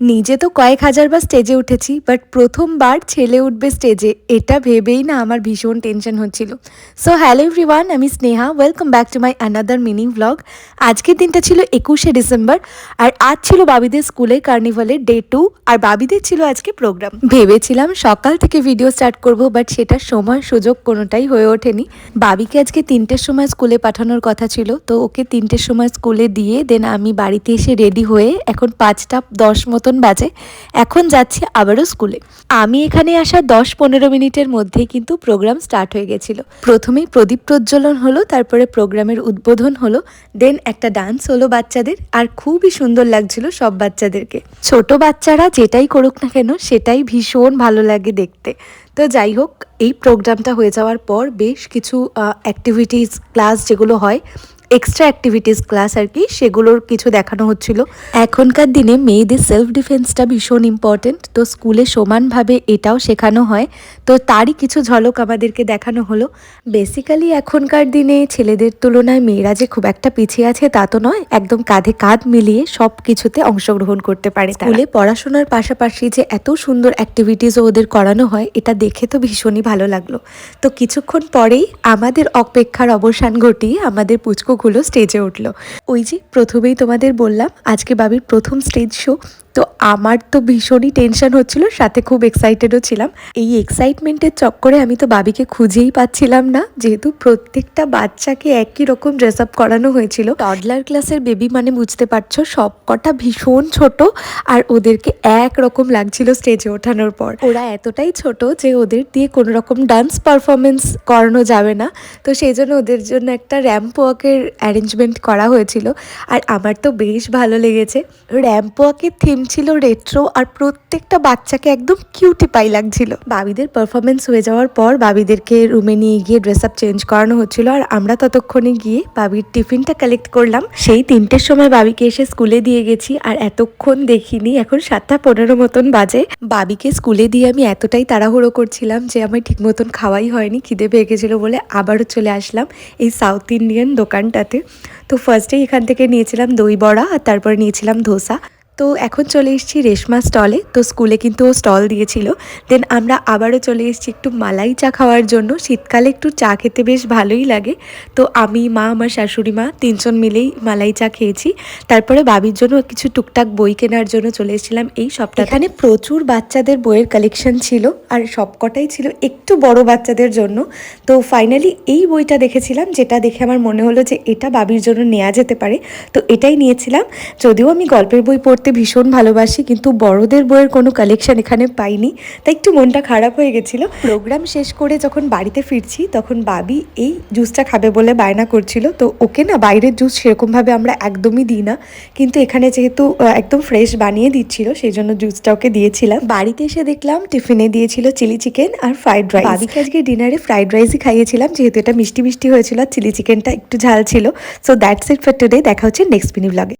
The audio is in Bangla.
নিজে তো কয়েক হাজারবার স্টেজে উঠেছি বাট প্রথমবার ছেলে উঠবে স্টেজে এটা ভেবেই না আমার ভীষণ টেনশন হচ্ছিল। সো হ্যালো এভরিওয়ান আমি Sneha welcome back to my another mini blog আজকের দিনটা ছিল একুশে ডিসেম্বর, আর আজ ছিল বাবিদের স্কুলে কার্নিভালের ডে টু আর বাবিদের ছিল আজকে প্রোগ্রাম ভেবেছিলাম সকাল থেকে ভিডিও স্টার্ট করব বাট সেটা সময় সুযোগ কোনোটাই হয়ে ওঠেনি। বাবিকে আজকে তিনটের সময় স্কুলে পাঠানোর কথা ছিল, তো ওকে তিনটের সময় স্কুলে দিয়ে দেন আমি বাড়িতে এসে রেডি হয়ে এখন পাঁচটা দশ মতন বাজে, এখন যাচ্ছি আবারও স্কুলে। আমি এখানে আসা দশ পনেরো মিনিটের মধ্যেই কিন্তু প্রোগ্রাম স্টার্ট হয়ে গেছিল। প্রথমেই প্রদীপ প্রজ্বলন হলো, তারপরে প্রোগ্রামের উদ্বোধন হলো, দেন একটা ডান্স হলো বাচ্চাদের, আর খুবই সুন্দর লাগছিল সব বাচ্চাদেরকে। ছোট বাচ্চারা যেটাই করুক না কেন, সেটাই ভীষণ ভালো লাগে দেখতে। তো যাই হোক, এই প্রোগ্রামটা হয়ে যাওয়ার পর বেশ কিছু অ্যাক্টিভিটিস ক্লাস যেগুলো হয় এক্সট্রা অ্যাক্টিভিটিস ক্লাস আর কি সেগুলোর কিছু দেখানো হচ্ছিল। এখনকার দিনে মেয়েদের সেলফ ডিফেন্সটা ভীষণ ইম্পর্টেন্ট তো স্কুলে সমানভাবে এটাও শেখানো হয়। তো তারই কিছু ঝলক আমাদেরকে দেখানো হলো। বেসিক্যালি এখনকার দিনে ছেলেদের তুলনায় মেয়েরা যে খুব একটা পিছিয়ে আছে তা তো নয় একদম কাঁধে কাঁধ মিলিয়ে সব কিছুতে অংশগ্রহণ করতে পারে স্কুলে পড়াশোনার পাশাপাশি যে এত সুন্দর অ্যাক্টিভিটিসও ওদের করানো হয় এটা দেখে তো ভীষণই ভালো লাগল। তো কিছুক্ষণ পরেই আমাদের অপেক্ষার অবসান ঘটিয়ে আমাদের পুচকুগুলো স্টেজে উঠল। ওই যে প্রথমেই তোমাদের বললাম আজকে বাবির প্রথম স্টেজ শো তো আমার তো ভীষণই টেনশন হচ্ছিল, সাথে খুব এক্সাইটেডও ছিলাম। এই এক্সাইটমেন্টের চক্করে আমি তো বাবিকে খুঁজেই পাচ্ছিলাম না, যেহেতু প্রত্যেকটা বাচ্চাকে একই রকম ড্রেস আপ করানো হয়েছিল। টডলার ক্লাসের বেবি মানে বুঝতে পারছ সব কটা ভীষণ ছোট আর ওদেরকে এক রকম লাগছিল স্টেজে ওঠানোর পর। ওরা এতটাই ছোট যে ওদের দিয়ে কোনো রকম ডান্স পারফরমেন্স করানো যাবে না। তো সেই জন্য ওদের জন্য একটা র্যাম্প ওয়াকের অ্যারেঞ্জমেন্ট করা হয়েছিল। আর আমার তো বেশ ভালো লেগেছে। র্যাম্প ওয়াকের থিম ছিল রেট্রো আর প্রত্যেকটা বাচ্চাকে একদম কিউটি পাই লাগছিল। বাবিদের পারফরমেন্স হয়ে যাওয়ার পর বাবিদেরকে রুমে নিয়ে গিয়ে ড্রেস আপ চেঞ্জ করানো হচ্ছিল আর আমরা ততক্ষণে গিয়ে বাবির টিফিনটা কালেক্ট করলাম। সেই তিনটের সময় বাবিকে এসে স্কুলে দিয়ে গেছি আর এতক্ষণ দেখিনি, এখন সাতটা পনেরো মতন বাজে। বাবিকে স্কুলে দিয়ে আমি এতটাই তাড়াহুড়ো করছিলাম যে আমার ঠিক মতন খাওয়াই হয়নি, খিদে পেয়ে গেছিল বলে আবারও চলে আসলাম এই সাউথ ইন্ডিয়ান দোকানটাতে। তো ফার্স্টে এখান থেকে নিয়েছিলাম দই বড়া আর তারপরে নিয়েছিলাম ধোসা। তো এখন চলে এসেছি রেশমা স্টলে। তো স্কুলে কিন্তু ও স্টল দিয়েছিল। দেন আমরা আবারও চলে এসেছি একটু মালাই চা খাওয়ার জন্য। শীতকালে একটু চা খেতে বেশ ভালোই লাগে। তো আমি, মা, আমার শাশুড়ি মা তিনজন মিলেই মালাই চা খেয়েছি। তারপরে বাবির জন্য কিছু টুকটাক বই কেনার জন্য চলে এসেছিলাম এই সপ্তাহে এখানে প্রচুর বাচ্চাদের বইয়ের কালেকশন ছিল আর সবকটাই ছিল একটু বড় বাচ্চাদের জন্য। তো ফাইনালি এই বইটা দেখেছিলাম যেটা দেখে আমার মনে হলো যে এটা বাবির জন্য নেওয়া যেতে পারে। তো এটাই নিয়েছিলাম। যদিও আমি গল্পের বই পড়তে ভীষণ ভালোবাসি, কিন্তু বড়দের বইয়ের কোনো কালেকশন এখানে পাইনি। তাই একটু মনটা খারাপ হয়ে গেছিল। প্রোগ্রাম শেষ করে যখন বাড়িতে ফিরছি, তখন বাবি এই জুসটা খাবে বলে বায়না করছিল। তো ওকে না বাইরের জুস সেরকমভাবে আমরা একদমই দিই না। কিন্তু এখানে যেহেতু একদম ফ্রেশ বানিয়ে দিচ্ছিল, সেই জন্য জুসটা ওকে দিয়েছিলাম। বাড়িতে এসে দেখলাম টিফিনে দিয়েছিল চিলি চিকেন আর ফ্রাইড রাইস বাবিকে আজকে ডিনারে ফ্রাইড রাইসই খাইয়েছিলাম, যেহেতু এটা মিষ্টি মিষ্টি হয়েছিল আর চিলি চিকেনটা একটু ঝাল ছিল। So that's it for today দেখা হচ্ছে নেক্সট মিনি ব্লগে